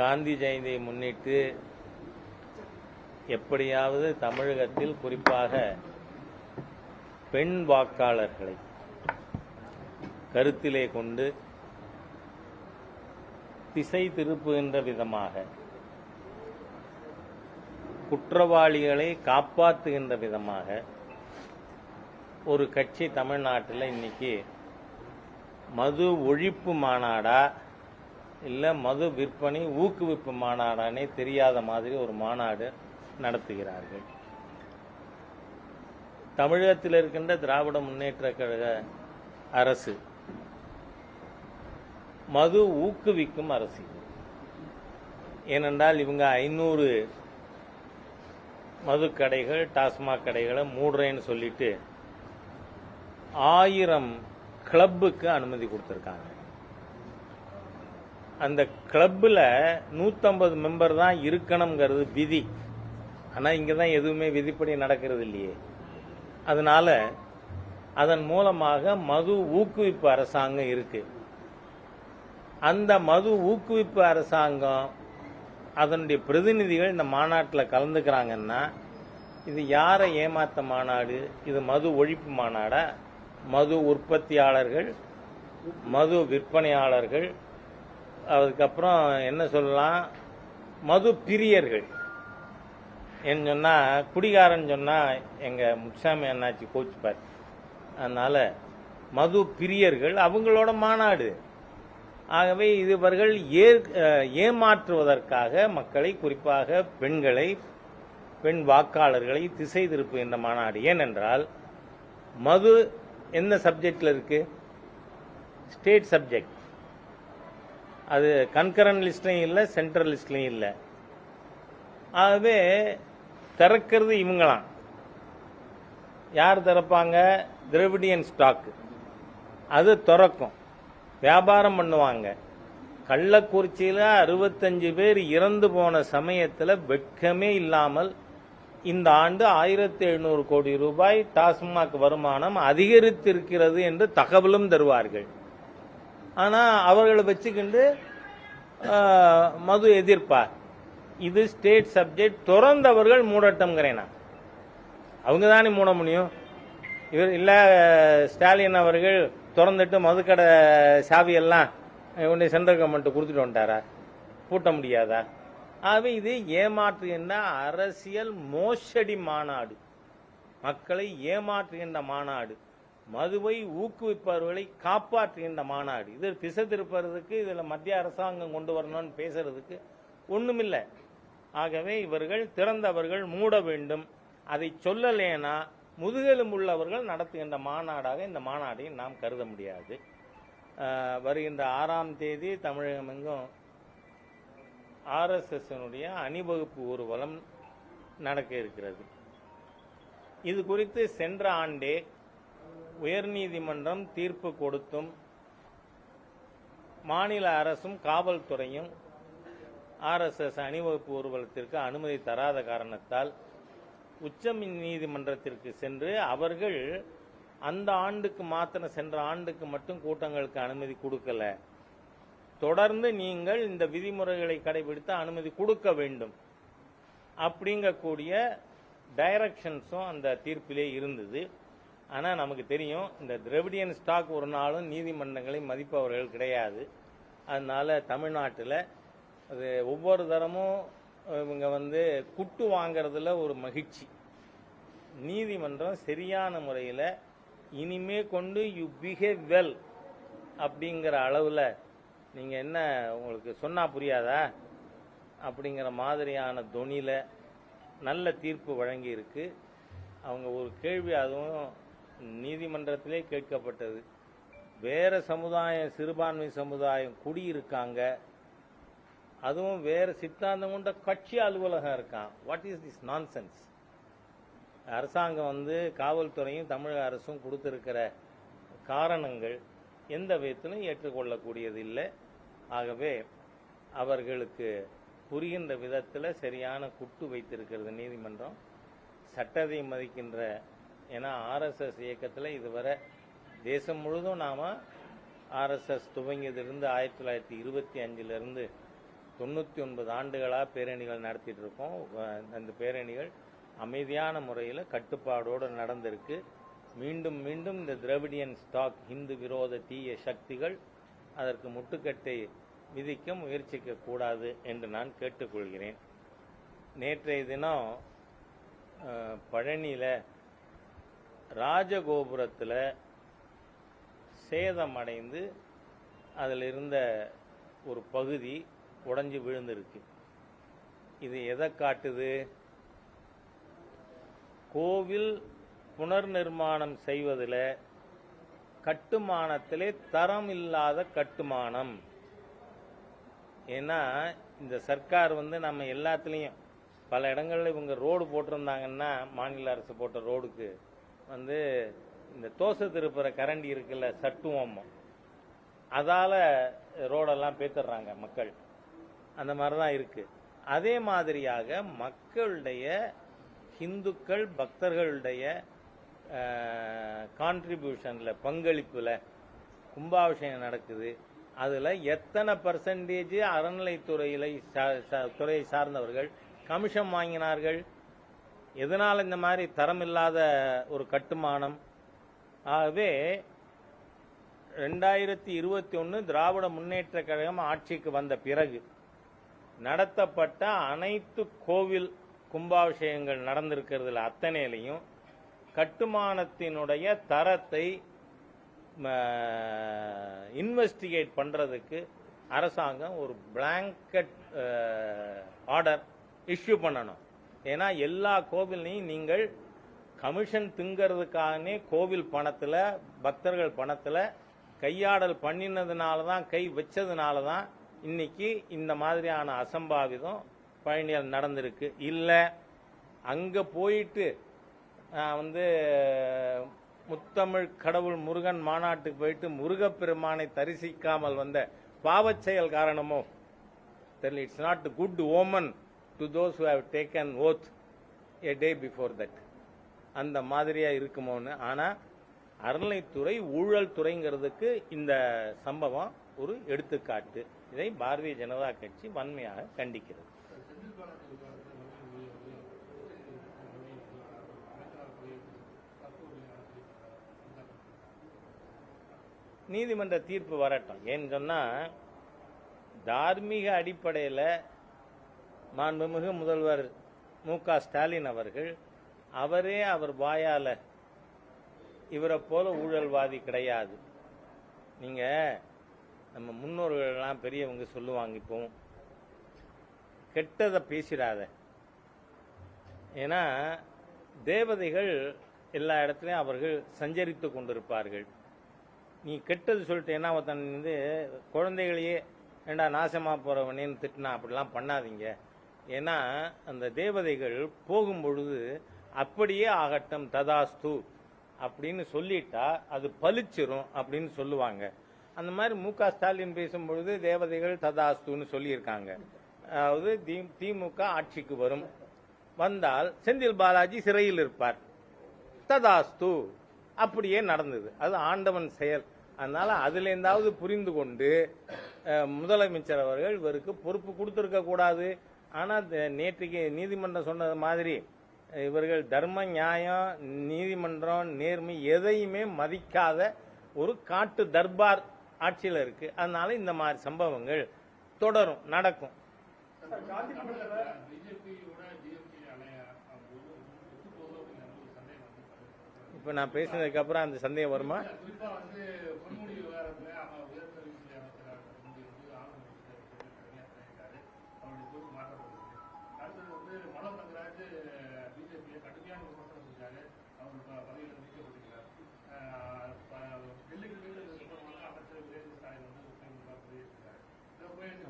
காந்தி ஜெயந்தியை முன்னிட்டு எப்படியாவது தமிழகத்தில் குறிப்பாக பெண் வாக்காளர்களை கருத்திலே கொண்டு திசை திருப்புகின்ற விதமாக குற்றவாளிகளை காப்பாற்றுகின்ற விதமாக ஒரு கட்சி தமிழ்நாட்டில் இன்னைக்கு மது ஒழிப்பு மாநாடா இல்லை மது விற்பனை ஊக்குவிப்பு மாநாடானே தெரியாத மாதிரி ஒரு மாநாடு நடத்துகிறார்கள். தமிழகத்தில் இருக்கின்ற திராவிட முன்னேற்ற கழக அரசு மது ஊக்குவிக்கும் அரசு ஏனென்றால் இவங்க ஐநூறு மது கடைகள் டாஸ்மாக் கடைகளை மூடுறேன்னு சொல்லிட்டு ஆயிரம் கிளப்புக்கு அனுமதி கொடுத்துருக்காங்க. அந்த கிளப்பில் நூற்றம்பது மெம்பர் தான் இருக்கணுங்கிறது விதி. ஆனால் இங்கே தான் எதுவுமே விதிப்படி நடக்கிறது இல்லையே. அதனால அதன் மூலமாக மது ஊக்குவிப்பு அரசாங்கம் இருக்குது அந்த மது ஊக்குவிப்பு அரசாங்கம் அதனுடைய பிரதிநிதிகள் இந்த மாநாட்டில் கலந்துக்கிறாங்கன்னா இது யாரை ஏமாத்த மாநாடு? இது மது ஒழிப்பு மாநாடா? மது உற்பத்தியாளர்கள் மது விற்பனையாளர்கள் அதுக்கப்புறம் என்ன சொல்லலாம்? மது பிரியர்கள். என்ன சொன்னால் குடிகாரன் சொன்னால் எங்கள் முக்சாமி அண்ணாச்சி கோச்சுப்பார். அதனால் மது பிரியர்கள் அவங்களோட மாநாடு. ஆகவே இதுவர்கள் ஏ ஏமாற்றுவதற்காக மக்களை குறிப்பாக பெண்களை பெண் வாக்காளர்களை திசை திருப்புகின்ற மாநாடு. ஏனென்றால் மது எந்த சப்ஜெக்டில் இருக்குது ஸ்டேட் சப்ஜெக்ட் அது கன்கரன் லிஸ்ட்லையும் இல்லை சென்ட்ரல் லிஸ்ட்லையும் இல்லை. ஆகவே திறக்கிறது இவங்களாம். யார் திறப்பாங்க? திரவிடியன் ஸ்டாக்கு அது திறக்கும். வியாபாரம் பண்ணுவாங்க. கள்ளக்குறிச்சியில் அறுபத்தஞ்சு பேர் இறந்து போன சமயத்தில் வெட்கமே இல்லாமல் இந்த ஆண்டு ஆயிரத்தி எழுநூறு கோடி ரூபாய் டாஸ்மாக் வருமானம் அதிகரித்திருக்கிறது என்று தகவலும் தருவார்கள். ஆனால் அவர்களை வச்சுக்கிண்டு மது எதிர்ப்பார். இது ஸ்டேட் சப்ஜெக்ட் திறந்தவர்கள் மூடட்டம்ங்கிறேன்? நான் அவங்க தானே மூட முடியும்? இவர் இல்லை ஸ்டாலின் அவர்கள் திறந்துட்டு மதுக்கடை சாவியெல்லாம் உடனே சென்ட்ரல் கவர்மெண்ட் கொடுத்துட்டு வந்துட்டாரா? பூட்ட முடியாதா? ஆகவே இது ஏமாற்றுகின்ற அரசியல் மோசடி மாநாடு. மக்களை ஏமாற்றுகின்ற மாநாடு. மதுவை ஊக்குவிப்பவர்களை காப்பாற்றுகின்ற மாநாடு. இது திசை திருப்பறதுக்கு இதில் மத்திய அரசாங்கம் கொண்டு வரணும்னு பேசுறதுக்கு ஒன்றுமில்லை ஆகவே இவர்கள் திறந்தவர்கள் மூட வேண்டும். அதை சொல்லலேனா முதுகெலும்புள்ளவர்கள் நடத்துகின்ற மாநாடாக இந்த மாநாடை நாம் கருத முடியாது. வருகின்ற ஆறாம் தேதி தமிழகம் எங்கும் ஆர்எஸ்எஸ்னுடைய அணிவகுப்பு ஊர்வலம் நடக்க இருக்கிறது. இது குறித்து சென்ற ஆண்டே உயர்நீதிமன்றம் தீர்ப்பு கொடுத்தும் மாநில அரசும் காவல்துறையும் ஆர்எஸ்எஸ் அணிவகுப்பு ஊர்வலத்திற்கு அனுமதி தராத காரணத்தால் உச்ச நீதிமன்றத்திற்கு சென்று அவர்கள் அந்த ஆண்டுக்கு மாத்திரம் சென்ற ஆண்டுக்கு மட்டும் கூட்டங்களுக்கு அனுமதி கொடுக்கல. தொடர்ந்து நீங்கள் இந்த விதிமுறைகளை கடைபிடித்து அனுமதி கொடுக்க வேண்டும். அப்படிங்கக்கூடிய டைரக்ஷன்ஸும் அந்த தீர்ப்பிலே இருந்தது. ஆனால் நமக்கு தெரியும் இந்த திரவிடியன் ஸ்டாக் ஒரு நாளும் நீதிமன்றங்களை மதிப்பவர்கள் கிடையாது. அதனால தமிழ்நாட்டில் அது ஒவ்வொரு தரமும் இவங்க வந்து குட்டு வாங்குறதுல ஒரு மகிழ்ச்சி. நீதிமன்றம் சரியான முறையில் இனிமே கொண்டு யூ பிஹேவ் வெல் அப்படிங்கிற அளவில் நீங்கள் என்ன உங்களுக்கு சொன்னால் புரியாதா? அப்படிங்கிற மாதிரியான தொனியில் நல்ல தீர்ப்பு வழங்கியிருக்கு. அவங்க ஒரு கேள்வி அதுவும் நீதிமன்றத்திலே கேட்கப்பட்டது. வேற சமுதாயம் சிறுபான்மை சமுதாயம் குடியிருக்காங்க. அதுவும் வேற சித்தாந்தம் கொண்ட கட்சி அலுவலகம் இருக்கான். வாட் இஸ் திஸ் நான்சென்ஸ் அரசாங்கம் வந்து காவல்துறையும் தமிழக அரசும் கொடுத்திருக்கிற காரணங்கள் எந்த விதத்திலும் ஏற்றுக்கொள்ளக்கூடியது இல்லை ஆகவே அவர்களுக்கு புரிகின்ற விதத்தில் சரியான குட்டு வைத்திருக்கிறது நீதிமன்றம். சட்டத்தை மதிக்கின்ற ஏன்னா ஆர்எஸ்எஸ் இயக்கத்தில் இதுவரை தேசம் முழுதும் நாம் ஆர்எஸ்எஸ் துவங்கியதிலிருந்து ஆயிரத்தி தொள்ளாயிரத்தி இருபத்தி அஞ்சிலிருந்து தொண்ணூற்றி ஒன்பது ஆண்டுகளாக பேரணிகள் நடத்திட்டு இருக்கோம். அந்த பேரணிகள் அமைதியான முறையில் கட்டுப்பாடோடு நடந்திருக்கு. மீண்டும் மீண்டும் இந்த திராவிடியன் ஸ்டாக் இந்து விரோத தீய சக்திகள் அதற்கு முட்டுக்கட்டை விதிக்க முயற்சிக்க கூடாது என்று நான் கேட்டுக்கொள்கிறேன். நேற்றைய தினம் பழனியில் ராஜகோபுரத்தில் சேதமடைந்து அதில் இருந்த ஒரு பகுதி உடஞ்சி விழுந்திருக்கு. இது எதை காட்டுது? கோவில் புனர் நிர்மாணம் செய்வதில் கட்டுமானத்திலே தரம் இல்லாத கட்டுமானம். ஏன்னா இந்த சர்க்கார் வந்து நம்ம எல்லாத்துலேயும் பல இடங்களில் இவங்க ரோடு போட்டிருந்தாங்கன்னா மாநில அரசு போட்ட ரோடுக்கு வந்து இந்த தோசை திருப்புற கரண்டி இருக்குல்ல சட்டுவம் அதால ரோடெல்லாம் பேத்துடுறாங்க மக்கள். அந்த மாதிரி தான் இருக்கு. அதே மாதிரியாக மக்களுடைய ஹிந்துக்கள் பக்தர்களுடைய கான்ட்ரிபியூஷன்ல பங்களிப்புல கும்பாபிஷேகம் நடக்குது. அதுல எத்தனை பர்சன்டேஜ் அறநிலைத்துறையில சா- சா- துறையை சார்ந்தவர்கள் கமிஷன் வாங்கினார்கள்? எதனால் இந்த மாதிரி தரமில்லாத ஒரு கட்டுமானம்? ஆகவே ரெண்டாயிரத்தி இருபத்தி ஒன்று திராவிட முன்னேற்ற கழகம் ஆட்சிக்கு வந்த பிறகு நடத்தப்பட்ட அனைத்து கோவில் கும்பாபிஷேகங்கள் நடந்திருக்கிறதுல அத்தனையிலையும் கட்டுமானத்தினுடைய தரத்தை இன்வெஸ்டிகேட் பண்ணுறதுக்கு அரசாங்கம் ஒரு பிளாங்கட் ஆர்டர் இஷ்யூ பண்ணணும். ஏன்னா எல்லா கோவில்லையும் நீங்கள் கமிஷன் திங்கிறதுக்காகனே கோவில் பணத்தில் பக்தர்கள் பணத்தில் கையாடல் பண்ணினதுனால தான் கை வச்சதுனால தான் இன்னைக்கு இந்த மாதிரியான அசம்பாவிதம் பழனியில் நடந்திருக்கு. இல்லை அங்கே போயிட்டு நான் வந்து முத்தமிழ் கடவுள் முருகன் மாநாட்டுக்கு போயிட்டு முருகப்பெருமானை தரிசிக்காமல் வந்த பாவச் செயல் காரணமோ? தெரியல it's not good omen to those who have taken oath a day before that அந்த மாதிரியா இருக்குமோன்னு. ஆனா அறநிலைத்துறை ஊழல் துறைங்கிறதுக்கு இந்த சம்பவம் ஒரு எடுத்துக்காட்டு. இதை பாரதிய ஜனதா கட்சி வன்மையாக கண்டிக்கிறது. நீதிமன்ற தீர்ப்பு வரட்டும். ஏன்னு சொன்னா தார்மீக அடிப்படையில் மாண்புமிகு முதல்வர் மு க ஸ்டாலின் அவர்கள் அவரே அவர் வாயால இவரை போல ஊழல்வாதி கிடையாது. நீங்க நம்ம முன்னோர்கள்லாம் பெரியவங்க சொல்லுவாங்க இப்போ கெட்டதை பேசிடாத. ஏன்னா தேவதைகள் எல்லா இடத்துலையும் அவர்கள் சஞ்சரித்து கொண்டிருப்பார்கள். நீ கெட்டது சொல்லிட்டேன்னா ஒருத்தன் வந்து குழந்தைகளையே ஏண்டா நாசமா போறவனேன்னு திட்டினா அப்படிலாம் பண்ணாதீங்க. ஏன்னா அந்த தேவதைகள் போகும்பொழுது அப்படியே ஆகட்டும் ததாஸ்து அப்படின்னு சொல்லிட்டா அது பளிச்சிரும் அப்படின்னு சொல்லுவாங்க. அந்த மாதிரி மு க ஸ்டாலின் பேசும்பொழுது தேவதைகள் ததாஸ்துன்னு சொல்லியிருக்காங்க. அதாவது திமுக ஆட்சிக்கு வரும். வந்தால் செந்தில் பாலாஜி சிறையில் இருப்பார். ததாஸ்து அப்படியே நடந்தது. அது ஆண்டவன் செயல். அதனால அதுலேருந்தாவது புரிந்து கொண்டு முதலமைச்சர் அவர்கள் இவருக்கு பொறுப்பு கொடுத்துருக்க கூடாது ஆனால் நேற்றுக்கு நீதிமன்றம் சொன்னது மாதிரி இவர்கள் தர்ம நியாயம் நீதிமன்றம் நேர்மை எதையுமே மதிக்காத ஒரு காட்டு தர்பார் ஆட்சியில் இருக்கு. அதனால இந்த மாதிரி சம்பவங்கள் தொடரும் நடக்கும். இப்ப நான் பேசினதுக்கு அப்புறம் அந்த சந்தேகம் வருமா?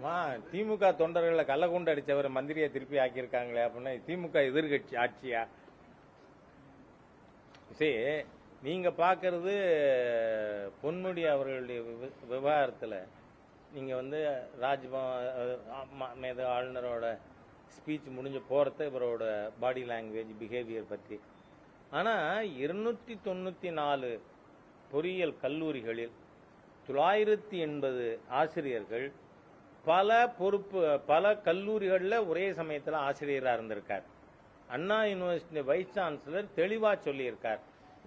திமுக தொண்டர்களை கள்ளக்குண்டு அடிச்சவர் மந்திரியை திருப்பி ஆக்கியிருக்காங்களே அப்படின்னா திமுக எதிர்கட்சி ஆட்சியா? சரி நீங்க பாக்குறது பொன்முடி அவர்களுடைய விவ- விவகாரத்துல. நீங்க வந்து ராஜ்பவன் மேத ஆளுநரோட ஸ்பீச் முடிஞ்சு போறத இவரோட பாடி லாங்குவேஜ் பிஹேவியர் பற்றி ஆனா இருநூத்தி தொண்ணூத்தி நாலு பொறியியல் கல்லூரிகளில் தொள்ளாயிரத்தி எண்பது ஆசிரியர்கள் பல பொறுப்பு பல கல்லூரிகளில் ஒரே சமயத்தில் ஆசிரியராக இருந்திருக்கார். அண்ணா யூனிவர்சிட்டி வைஸ் சான்சலர் தெளிவாக சொல்லியிருக்கார்.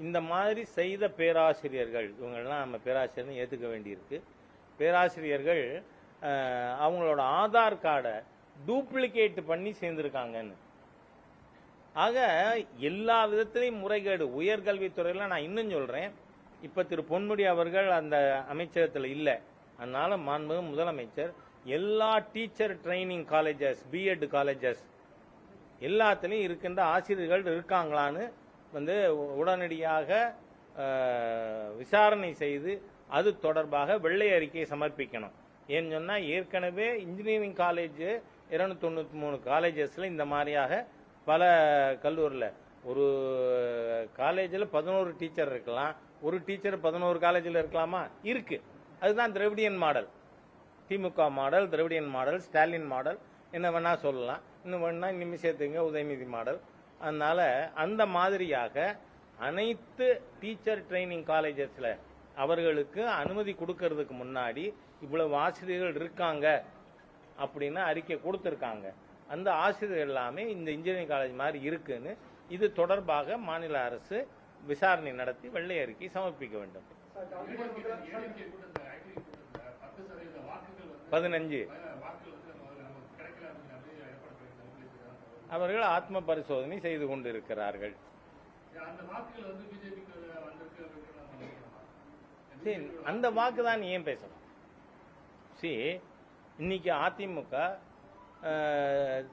இந்த மாதிரி செய்த பேராசிரியர்கள் இவங்கெல்லாம் நம்ம பேராசிரியர்னு ஏற்றுக்க வேண்டியிருக்கு. பேராசிரியர்கள் அவங்களோட ஆதார் கார்டை டூப்ளிகேட் பண்ணி சேர்ந்திருக்காங்கன்னு. ஆக எல்லா விதத்திலையும் முறைகேடு. உயர்கல்வித்துறையில் நான் இன்னும் சொல்கிறேன் இப்போ திரு பொன்முடி அவர்கள் அந்த அமைச்சகத்தில் இல்லை. அதனால மாண்புமிகு முதலமைச்சர் எல்லா teacher training colleges BEd colleges எல்லாத்துலேயும் இருக்கின்ற ஆசிரியர்கள் இருக்காங்களான்னு வந்து உடனடியாக விசாரணை செய்து அது தொடர்பாக வெள்ளை அறிக்கையை சமர்ப்பிக்கணும். ஏன்னு சொன்னால் ஏற்கனவே இன்ஜினியரிங் காலேஜ் இருநூத்தி தொண்ணூற்றி மூணு காலேஜஸில் இந்த மாதிரியாக பல கல்லூரியில் ஒரு காலேஜில் பதினோரு டீச்சர் இருக்கலாம் ஒரு டீச்சர் பதினோரு காலேஜில் இருக்கலாமா? இருக்கு. அதுதான் Dravidian model DMK model Dravidian model Stalin model என்ன வேணா சொல்லலாம். இன்னும் வேணா இன்னும் சேர்த்துங்க உதயநிதி மாடல். அதனால அந்த மாதிரியாக அனைத்து டீச்சர் ட்ரைனிங் காலேஜஸ்ல அவர்களுக்கு அனுமதி கொடுக்கறதுக்கு முன்னாடி இவ்வளவு ஆசிரியர்கள் இருக்காங்க அப்படின்னு அறிக்கை கொடுத்துருக்காங்க. அந்த ஆசிரியர் எல்லாமே இந்த இன்ஜினியரிங் காலேஜ் மாதிரி இருக்குன்னு இது தொடர்பாக மாநில அரசு விசாரணை நடத்தி வெள்ளை அறிக்கை சமர்ப்பிக்க வேண்டும். பதினஞ்சு. அவர்கள் ஆத்ம பரிசோதனை செய்து கொண்டிருக்கிறார்கள். அந்த சரி அந்த வாக்கு தான் ஏன் பேசணும்? சி இன்னைக்கு அதிமுக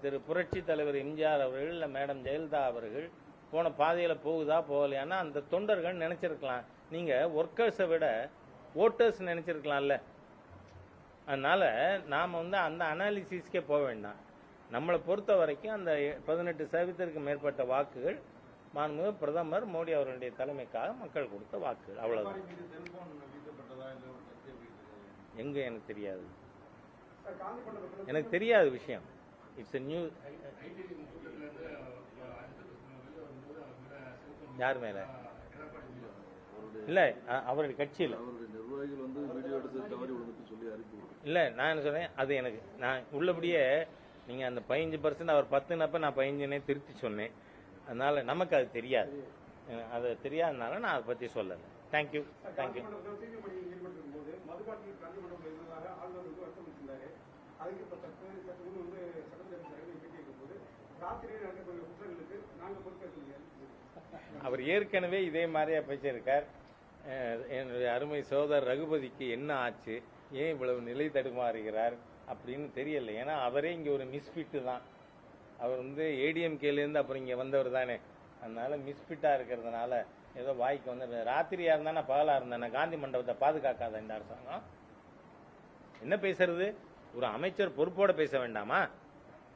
திரு புரட்சி தலைவர் எம்ஜிஆர் அவர்கள் இல்லை மேடம் ஜெயலலிதா அவர்கள் போன பாதையில் போகுதா போகலையான்னா அந்த தொண்டர்கள் நினைச்சிருக்கலாம். நீங்க ஒர்க்கர்ஸை விட ஓட்டர்ஸ் நினைச்சிருக்கலாம்ல. அதனால நாம வந்து அந்த அனாலிசிஸ்க்கே போக வேண்டாம் நம்மளை பொறுத்த வரைக்கும் அந்த பதினெட்டு சதவீதத்திற்கு மேற்பட்ட வாக்குகள் மாண்புமிகு பிரதமர் மோடி அவர்களுடைய தலைமைக்காக மக்கள் கொடுத்த வாக்குகள் அவ்வளவுதான். எங்க எனக்கு தெரியாது எனக்கு தெரியாத விஷயம் இட்ஸ் a நியூ ஐடி கூட்டத்துல இல்ல அவருடைய கட்சியில். நிர்வாகிகள் வந்து வீடியோ எடுத்து தவறி விழுந்துட்டு சொல்லி அறிக்கை. இல்ல நான் என்ன சொன்னேன் அது எனக்கு நான் உள்ளபடியே நீங்க அந்த பதினஞ்சு பர்சன்ட் அவர் பத்துனப்ப நான் பதினஞ்சுனே திருத்தி சொன்னேன். அதனால நமக்கு அது தெரியாது. அது தெரியாதனால நான் அதை பத்தி சொல்லலை. தேங்க்யூ தேங்க்யூ அவர் ஏற்கனவே இதே மாதிரியா பேசியிருக்கார். என்னுடைய அருமை சோதர் ரகுபதிக்கு என்ன ஆச்சு? ஏன் இவ்வளவு நிலை தடுமாறுகிறார் அப்படின்னு தெரியல. ஏன்னா அவரே இங்கே ஒரு மிஸ்ஃபிட்டு தான். அவர் வந்து ஏடிஎம்கேலேருந்து அப்புறம் இங்கே வந்தவர் தானே. அதனால மிஸ்ஃபிட்டாக இருக்கிறதுனால ஏதோ வாய்க்கு வந்து ராத்திரியாக இருந்தானா பகலாக இருந்தானே. காந்தி மண்டபத்தை பாதுகாக்காத இந்த அரசாங்கம். என்ன பேசுறது? ஒரு அமைச்சர் பொறுப்போட பேச வேண்டாமா?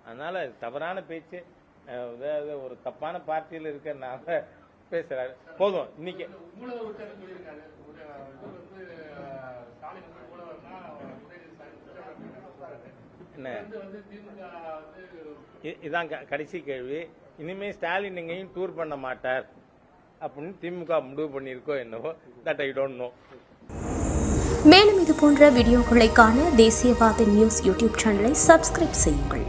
அதனால தவறான பேச்சு அதாவது ஒரு தப்பான பார்ட்டியில் இருக்கிறனால பேசுறாரு. போதும் இன்னைக்கு. என்ன இது வந்து திமுக வந்து இ- இதான் கடைசி கேள்வி. இனிமே ஸ்டாலின் எங்கேயும் டூர் பண்ண மாட்டார் அப்படின்னு திமுக முடிவு பண்ணியிருக்கோ என்னவோ தட் ஐ டோன்ட் நோ மேலும் இது போன்ற வீடியோக்களை காண தேசியவாத நியூஸ் யூடியூப் சேனலை சப்ஸ்கிரைப் செய்யுங்கள்.